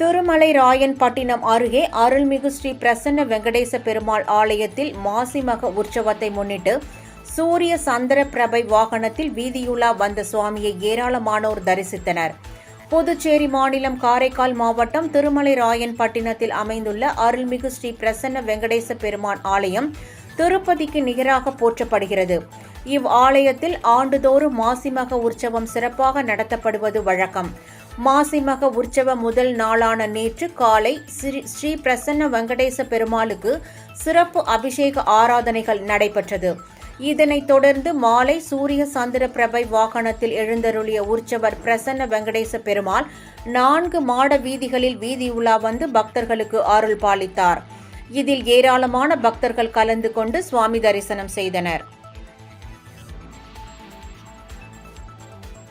திருமலை ராயன்பட்டினம் அருகே அருள்மிகு ஸ்ரீ பிரசன்ன வெங்கடேச பெருமாள் ஆலயத்தில் மாசிமக உற்சவத்தை முன்னிட்டு சூரிய சந்திர பிரபை வாகனத்தில் வீதியுலா வந்த சுவாமியை ஏராளமானோர் தரிசித்தனர். புதுச்சேரி மாநிலம் காரைக்கால் மாவட்டம் திருமலை ராயன்பட்டினத்தில் அமைந்துள்ள அருள்மிகு ஸ்ரீ பிரசன்ன வெங்கடேச பெருமாள் ஆலயம் திருப்பதிக்கு நிகராக போற்றப்படுகிறது. இவ் ஆலயத்தில் ஆண்டுதோறும் மாசிமக உற்சவம் சிறப்பாக நடத்தப்படுவது வழக்கம். மாசிமக உற்சவ முதல் நாளான நேற்று காலை ஸ்ரீ ஸ்ரீ பிரசன்ன வெங்கடேச பெருமாளுக்கு சிறப்பு அபிஷேக ஆராதனைகள் நடைபெற்றது. இதனைத் தொடர்ந்து மாலை சூரிய சந்திர பிரபை வாகனத்தில் எழுந்தருளிய உற்சவர் பிரசன்ன வெங்கடேச பெருமாள் நான்கு மாட வீதிகளில் வீதி உலா வந்து பக்தர்களுக்கு அருள் பாலித்தார். இதில் ஏராளமான பக்தர்கள் கலந்து கொண்டு சுவாமி தரிசனம் செய்தனர்.